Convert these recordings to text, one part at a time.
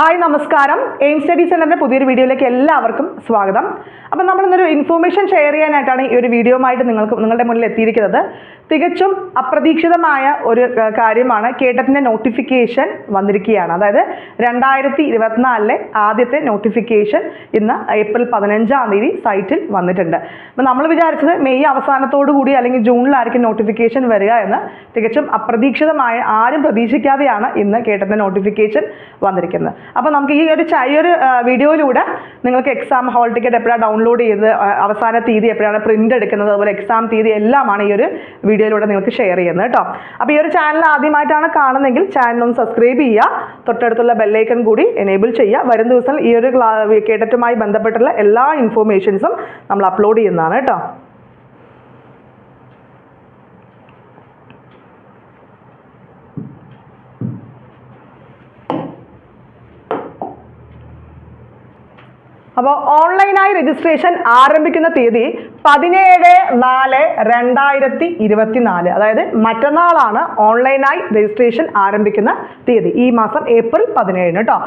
Hi നമസ്കാരം. Aim study സെന്ററിന്റെ പുതിയൊരു വീഡിയോയിലേക്ക് എല്ലാവർക്കും സ്വാഗതം. അപ്പം നമ്മൾ ഇന്നൊരു ഇൻഫോർമേഷൻ ഷെയർ ചെയ്യാനായിട്ടാണ് ഈ ഒരു വീഡിയോയുമായിട്ട് നിങ്ങൾക്ക് നിങ്ങളുടെ മുന്നിൽ എത്തിയിരിക്കുന്നത്. തികച്ചും അപ്രതീക്ഷിതമായ ഒരു കാര്യമാണ് കേട്ടറ്റിന്റെ നോട്ടിഫിക്കേഷൻ വന്നിരിക്കുകയാണ്. അതായത് രണ്ടായിരത്തി ഇരുപത്തിനാലിലെ ആദ്യത്തെ നോട്ടിഫിക്കേഷൻ ഇന്ന് ഏപ്രിൽ പതിനഞ്ചാം തീയതി സൈറ്റിൽ വന്നിട്ടുണ്ട്. അപ്പം നമ്മൾ വിചാരിച്ചത് മെയ് അവസാനത്തോടു കൂടി അല്ലെങ്കിൽ ജൂണിലായിരിക്കും നോട്ടിഫിക്കേഷൻ വരിക എന്ന്. തികച്ചും അപ്രതീക്ഷിതമായ ആരും പ്രതീക്ഷിക്കാതെയാണ് ഇന്ന് കേട്ടറ്റിന്റെ നോട്ടിഫിക്കേഷൻ വന്നിരിക്കുന്നത്. അപ്പോൾ നമുക്ക് ഈ ഒരു ഈ ഒരു വീഡിയോയിലൂടെ നിങ്ങൾക്ക് എക്സാം ഹോൾ ടിക്കറ്റ് എപ്പോഴാണ് ഡൗൺലോഡ് ചെയ്ത് അവസാന തീയതി എപ്പോഴാണ് പ്രിന്റ് എടുക്കുന്നത് അതുപോലെ എക്സാം തീയതി എല്ലാമാണ് ഈ ഒരു വീഡിയോയിലൂടെ നിങ്ങൾക്ക് ഷെയർ ചെയ്യുന്നത് കേട്ടോ അപ്പോൾ ഈ ഒരു ചാനൽ ആദ്യമായിട്ടാണ് കാണുന്നതെങ്കിൽ ചാനൽ ഒന്ന് സബ്സ്ക്രൈബ് ചെയ്യുക തൊട്ടടുത്തുള്ള ബെല്ലൈക്കൺ കൂടി എനേബിൾ ചെയ്യുക. വരും ദിവസം ഈ ഒരു കേട്ടറ്റുമായി ബന്ധപ്പെട്ടുള്ള എല്ലാ ഇൻഫോർമേഷൻസും നമ്മൾ അപ്ലോഡ് ചെയ്യുന്നതാണ് കേട്ടോ അപ്പോൾ ഓൺലൈനായി രജിസ്ട്രേഷൻ ആരംഭിക്കുന്ന തീയതി പതിനേഴ് നാല് രണ്ടായിരത്തി ഇരുപത്തിനാല്. അതായത് മറ്റന്നാളാണ് ഓൺലൈനായി രജിസ്ട്രേഷൻ ആരംഭിക്കുന്ന തീയതി. ഈ മാസം ഏപ്രിൽ പതിനേഴിന് കേട്ടോ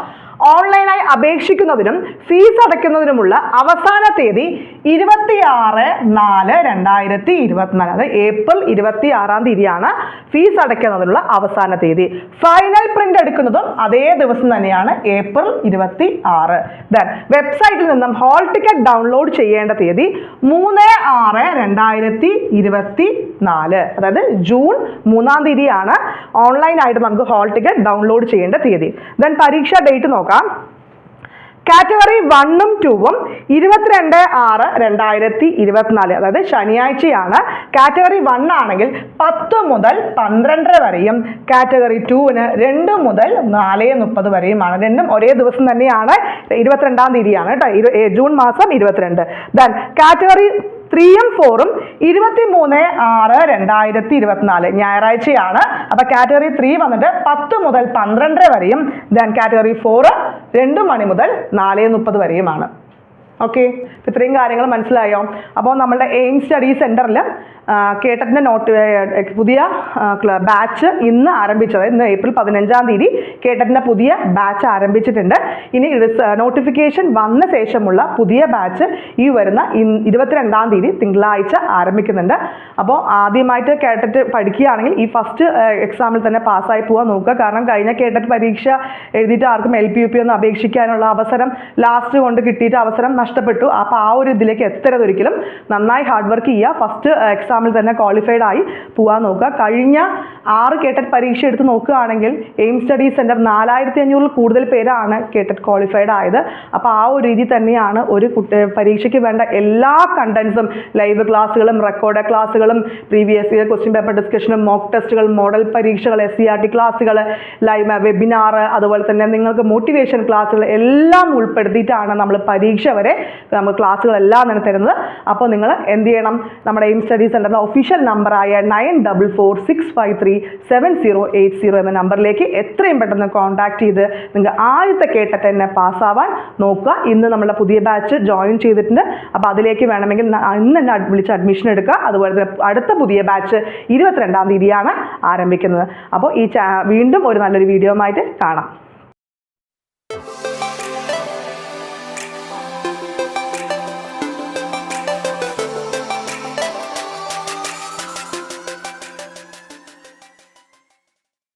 ഓൺലൈനായി അപേക്ഷിക്കുന്നതിനും ഫീസ് അടയ്ക്കുന്നതിനുമുള്ള അവസാന തീയതി ഇരുപത്തിയാറ് നാല് രണ്ടായിരത്തി ഇരുപത്തിനാല് അതായത് ഏപ്രിൽ ഇരുപത്തി ആറാം തീയതിയാണ് ഫീസ് അടയ്ക്കുന്നതിനുള്ള അവസാന തീയതി. ഫൈനൽ പ്രിന്റ് എടുക്കുന്നതും അതേ ദിവസം തന്നെയാണ് ഏപ്രിൽ ഇരുപത്തി ആറ് ദെൻ വെബ്സൈറ്റിൽ നിന്നും ഹോൾ ടിക്കറ്റ് ഡൗൺലോഡ് ചെയ്യേണ്ട തീയതി മൂന്ന് ആറ് രണ്ടായിരത്തി ഇരുപത്തി നാല്. അതായത് ജൂൺ മൂന്നാം തീയതിയാണ് ഓൺലൈനായിട്ട് നമുക്ക് ഹോൾ ടിക്കറ്റ് ഡൗൺലോഡ് ചെയ്യേണ്ട തീയതി. ദെൻ പരീക്ഷാ ഡേറ്റ് നോക്കാം. കാറ്റഗറി വണ്ണും ടൂവും ഇരുപത്തിരണ്ട് ആറ് രണ്ടായിരത്തി ഇരുപത്തിനാല്. അതായത് ശനിയാഴ്ചയാണ്. കാറ്റഗറി വൺ ആണെങ്കിൽ പത്ത് മുതൽ പന്ത്രണ്ടര വരെയും കാറ്റഗറി ടുവിന് രണ്ട് മുതൽ നാല് മുപ്പത് വരെയുമാണ്. രണ്ടും ഒരേ ദിവസം തന്നെയാണ്. ഇരുപത്തിരണ്ടാം തീയതിയാണ് കേട്ടോ. ജൂൺ മാസം ഇരുപത്തിരണ്ട്. ദെൻ കാറ്റഗറി ത്രീയും ഫോറും ഇരുപത്തി മൂന്ന് ആറ് രണ്ടായിരത്തി ഇരുപത്തിനാല് ഞായറാഴ്ചയാണ്. അപ്പൊ കാറ്റഗറി ത്രീ വന്നിട്ട് പത്ത് മുതൽ പന്ത്രണ്ടര വരെയും ദെൻ കാറ്റഗറി ഫോർ രണ്ട് മണി മുതൽ നാല് മുപ്പത് വരെയുമാണ്. ഓക്കെ ഇത്രയും കാര്യങ്ങൾ മനസ്സിലായോ? അപ്പോൾ നമ്മുടെ എയിം സ്റ്റഡി സെന്ററിൽ കേട്ടറ്റിന്റെ നോട്ട് പുതിയ ബാച്ച് ഇന്ന് ആരംഭിച്ചത് ഇന്ന് ഏപ്രിൽ പതിനഞ്ചാം തീയതി കേട്ടറ്റിന്റെ പുതിയ ബാച്ച് ആരംഭിച്ചിട്ടുണ്ട്. ഇനി നോട്ടിഫിക്കേഷൻ വന്ന ശേഷമുള്ള പുതിയ ബാച്ച് ഈ വരുന്ന ഇരുപത്തിരണ്ടാം തീയതി തിങ്കളാഴ്ച ആരംഭിക്കുന്നുണ്ട്. അപ്പോൾ ആദ്യമായിട്ട് കേട്ടറ്റ് പഠിക്കുകയാണെങ്കിൽ ഈ ഫസ്റ്റ് എക്സാമിൽ തന്നെ പാസ്സായി പോകാൻ നോക്കുക. കാരണം കഴിഞ്ഞ കേട്ടറ്റ് പരീക്ഷ എഴുതിയിട്ട് ആർക്കും എൽ പി യു പി ഒന്ന് അപേക്ഷിക്കാനുള്ള അവസരം ലാസ്റ്റ് കൊണ്ട് കിട്ടിയിട്ട് അവസരം നഷ്ടപ്പെട്ടു. അപ്പോൾ ആ ഒരു ഇതിലേക്ക് എത്തരുത് ഒരിക്കലും. നന്നായി ഹാർഡ് വർക്ക് ചെയ്യുക. ഫസ്റ്റ് എക്സാമിൽ തന്നെ ക്വാളിഫൈഡ് ആയി പോകാൻ നോക്കുക. കഴിഞ്ഞ ആറ് കേട്ടറ്റ് പരീക്ഷ എടുത്ത് നോക്കുകയാണെങ്കിൽ എയിം സ്റ്റഡി സെന്റർ നാലായിരത്തി അഞ്ഞൂറിൽ കൂടുതൽ പേരാണ് കേട്ടറ്റ് ക്വാളിഫൈഡ് ആയത്. അപ്പോൾ ആ ഒരു രീതി തന്നെയാണ് ഒരു പരീക്ഷയ്ക്ക് വേണ്ട എല്ലാ കണ്ടൻസും ലൈവ് ക്ലാസ്സുകളും റെക്കോർഡ് ക്ലാസ്സുകളും പ്രീവിയസ് ഇയർ ക്വസ്റ്റ്യൻ പേപ്പർ ഡിസ്കഷനും മോക്ക് ടെസ്റ്റുകൾ മോഡൽ പരീക്ഷകൾ എസ് ക്ലാസ്സുകൾ ലൈവ് വെബിനാർ അതുപോലെ തന്നെ നിങ്ങൾക്ക് മോട്ടിവേഷൻ ക്ലാസ്സുകൾ എല്ലാം ഉൾപ്പെടുത്തിയിട്ടാണ് നമ്മൾ പരീക്ഷ വരെ നമ്മൾ ക്ലാസ്സുകളെല്ലാം തന്നെ തരുന്നത്. അപ്പോൾ നിങ്ങൾ എന്ത് ചെയ്യണം? നമ്മുടെ എയിം സ്റ്റഡി സെന്ററിന്റെ ഒഫീഷ്യൽ നമ്പറായ nine double four six five three seven zero eight zero എന്ന നമ്പറിലേക്ക് എത്രയും പെട്ടെന്ന് കോൺടാക്ട് ചെയ്ത് നിങ്ങൾക്ക് ആദ്യത്തെ കേട്ടിട്ട് തന്നെ പാസ്സാവാൻ നോക്കുക. ഇന്ന് നമ്മുടെ പുതിയ ബാച്ച് ജോയിൻ ചെയ്തിട്ടുണ്ട്. അപ്പോൾ അതിലേക്ക് വേണമെങ്കിൽ ഇന്ന് തന്നെ വിളിച്ച് അഡ്മിഷൻ എടുക്കുക. അതുപോലെ തന്നെ അടുത്ത പുതിയ ബാച്ച് ഇരുപത്തിരണ്ടാം തീയതിയാണ് ആരംഭിക്കുന്നത്. അപ്പോൾ ഈ വീണ്ടും ഒരു നല്ലൊരു വീഡിയോ ആയിട്ട് കാണാം.